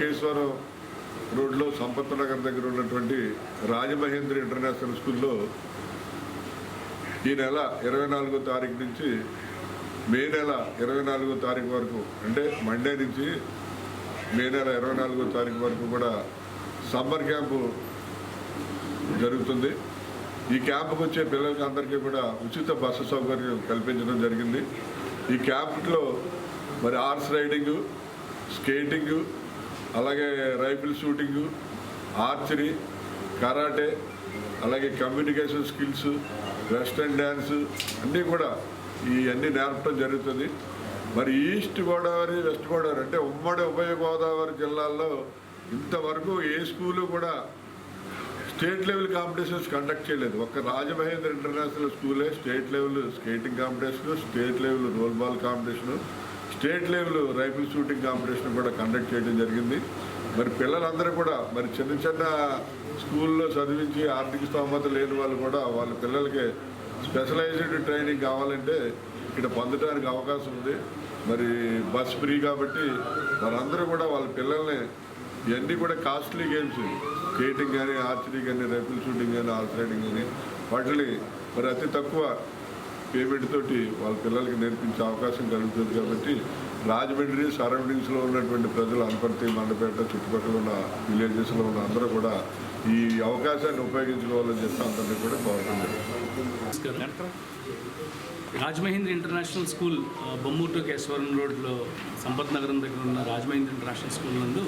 కేశవరం రోడ్లో సంపత్ నగర్ దగ్గర ఉన్నటువంటి రాజమహేంద్ర ఇంటర్నేషనల్ స్కూల్లో ఈ నెల ఇరవై నాలుగో తారీఖు నుంచి మే నెల ఇరవై నాలుగో తారీఖు వరకు అంటే మండే నుంచి మే నెల ఇరవై నాలుగో తారీఖు వరకు కూడా సమ్మర్ క్యాంపు జరుగుతుంది. ఈ క్యాంపుకి వచ్చే పిల్లలకి అందరికీ కూడా ఉచిత బస్సు సౌకర్యం కల్పించడం జరిగింది. ఈ క్యాంపులో మరి హార్స్ రైడింగు స్కేటింగు అలాగే రైఫిల్ షూటింగు ఆర్చరీ కరాటే అలాగే కమ్యూనికేషన్ స్కిల్స్ వెస్టర్న్ డ్యాన్స్ అన్నీ కూడా ఇవన్నీ నేర్పడం జరుగుతుంది. మరి ఈస్ట్ గోదావరి వెస్ట్ గోదావరి అంటే ఉమ్మడి ఉభయ గోదావరి జిల్లాల్లో ఇంతవరకు ఏ స్కూలు కూడా స్టేట్ లెవెల్ కాంపిటీషన్స్ కండక్ట్ చేయలేదు. ఒక్క రాజమహేంద్ర ఇంటర్నేషనల్ స్కూలే state level skating competition state level roll ball competition state level rifle shooting competition కూడా కండక్ట్ చేయడం జరిగింది. మరి పిల్లలందరూ కూడా మరి చిన్న చిన్న స్కూల్లో చదివించి ఆర్థిక స్తోమత లేని వాళ్ళు కూడా వాళ్ళ పిల్లలకి స్పెషలైజ్డ్ ట్రైనింగ్ కావాలంటే ఇక్కడ పొందడానికి అవకాశం ఉంది. మరి బస్ ఫ్రీ కాబట్టి వారందరూ కూడా వాళ్ళ పిల్లల్ని ఇవన్నీ కూడా కాస్ట్లీ గేమ్స్ స్కేటింగ్ కానీ ఆర్చరీ కానీ రైఫిల్ షూటింగ్ కానీ హార్స్ రైడింగ్ కానీ వాటిని మరి అతి తక్కువ పేమెంట్ తోటి వాళ్ళ పిల్లలకి నేర్పించే అవకాశం కలుగుతుంది కాబట్టి రాజమండ్రి సరౌండింగ్స్లో ఉన్నటువంటి ప్రజలు అనపర్తి మండపేట చుట్టుపక్కల ఉన్న విలేజెస్లో ఉన్న అందరూ కూడా ఈ అవకాశాన్ని ఉపయోగించుకోవాలని చెప్పి అందరినీ కూడా బాగుంటుంది రాజమహేంద్ర ఇంటర్నేషనల్ స్కూల్ ఆ, బొమ్మూరు టు కేశవరం రోడ్లో సంపత్ నగరం దగ్గర ఉన్న రాజమహేంద్ర ఇంటర్నేషనల్ స్కూల్ నందు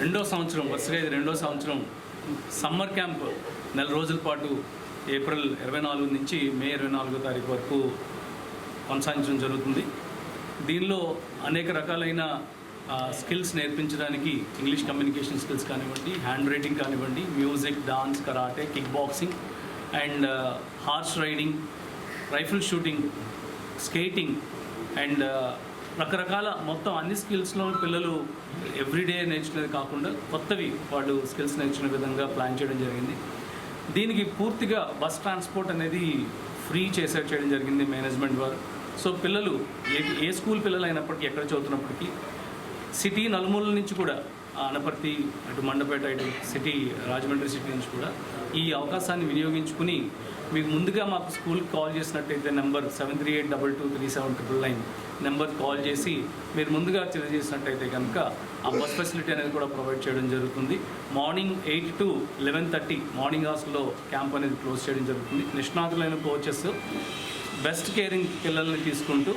రెండో సంవత్సరం వరుసగా ఇది రెండో సంవత్సరం సమ్మర్ క్యాంప్ నెల రోజుల పాటు ఏప్రిల్ ఇరవై నాలుగు నుంచి మే ఇరవై నాలుగో తారీఖు వరకు కొనసాగించడం జరుగుతుంది. దీనిలో అనేక రకాలైన స్కిల్స్ నేర్పించడానికి ఇంగ్లీష్ కమ్యూనికేషన్ స్కిల్స్ కానివ్వండి హ్యాండ్ రైటింగ్ కానివ్వండి music dance karate kick boxing and horse riding rifle shooting skating and రకరకాల మొత్తం అన్ని స్కిల్స్లో పిల్లలు ఎవ్రీడే నేర్చుకునేది కాకుండా కొత్తవి వాళ్ళు స్కిల్స్ నేర్చుకునే విధంగా ప్లాన్ చేయడం జరిగింది. దీనికి పూర్తిగా బస్ ట్రాన్స్పోర్ట్ అనేది ఫ్రీ చేసే చేయడం జరిగింది మేనేజ్మెంట్ వారు. సో పిల్లలు ఏ ఏ స్కూల్ పిల్లలు అయినప్పటికీ ఎక్కడ చదువుతున్నప్పటికీ సిటీ నలుమూల నుంచి కూడా అనపర్తి అటు మండపేట ఇటు సిటీ రాజమండ్రి సిటీ నుంచి కూడా ఈ అవకాశాన్ని వినియోగించుకుని మీకు ముందుగా మాకు స్కూల్కి కాల్ చేసినట్టయితే number seven three eight double two three seven triple nine number call చేసి మీరు ముందుగా తెలియజేసినట్టయితే కనుక ఆ బస్ ఫెసిలిటీ అనేది కూడా ప్రొవైడ్ చేయడం జరుగుతుంది. Morning eight to eleven thirty morning అవర్స్లో క్యాంప్ అనేది క్లోజ్ చేయడం జరుగుతుంది. నిష్ణాతులైన కోచెస్ బెస్ట్ కేరింగ్ పిల్లల్ని తీసుకుంటూ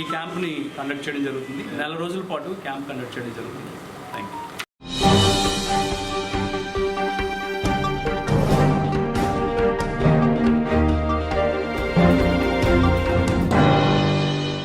ఈ క్యాంప్ని కండక్ట్ చేయడం జరుగుతుంది. నెల రోజుల పాటు క్యాంప్ కండక్ట్ చేయడం జరుగుతుంది.